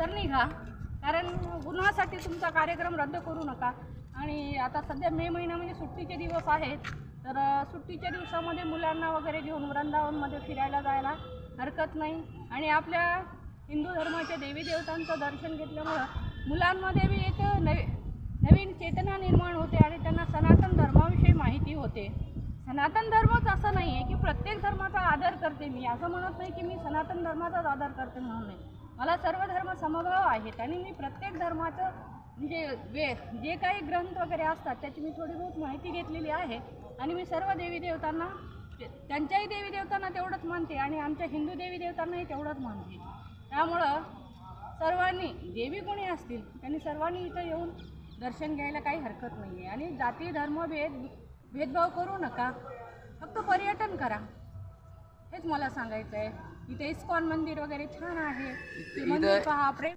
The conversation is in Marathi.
तर निघा कारण उन्हासाठी तुमचा कार्यक्रम रद्द करू नका. आणि आता सध्या मे महिन्यामध्ये म्हणजे सुट्टीचे दिवस आहेत. तर सुट्टीच्या दिवसामध्ये मुलांना वगैरे घेऊन वृंदावनमध्ये फिरायला जायला हरकत नाही. आणि आपल्या हिंदू धर्माच्या देवी देवतांचं दर्शन घेतल्यामुळं मुलांमध्ये बी एक नवी नवीन चेतना निर्माण होते आणि त्यांना सनातन धर्माविषयी माहिती होते. सनातन धर्मच असं नाही आहे की प्रत्येक धर्माचा आदर करते मी. असं म्हणत नाही की मी सनातन धर्माचाच आदर करते म्हणून नाही. मला सर्व धर्म समभाव आहेत आणि मी प्रत्येक धर्माचं म्हणजे वे जे काही ग्रंथ वगैरे असतात त्याची मी थोडी बहुत माहिती घेतलेली आहे. आणि मी सर्व देवी देवतांना ते- त्यांच्याही देवी देवतांना तेवढंच मानते आणि आमच्या हिंदू देवी देवतांनाही तेवढंच मानते. त्यामुळं सर्वांनी देवी कोणी असतील त्यांनी सर्वांनी इथं येऊन दर्शन घ्यायला काही हरकत नाही आहे आणि जाती धर्म भेद भेदभाव करू नका. फक्त पर्यटन करा. हेच मला सांगायचं आहे इथे इस्कॉन मंदिर वगैरे छान आहे. ते मंदिर इथं- पहा प्रेम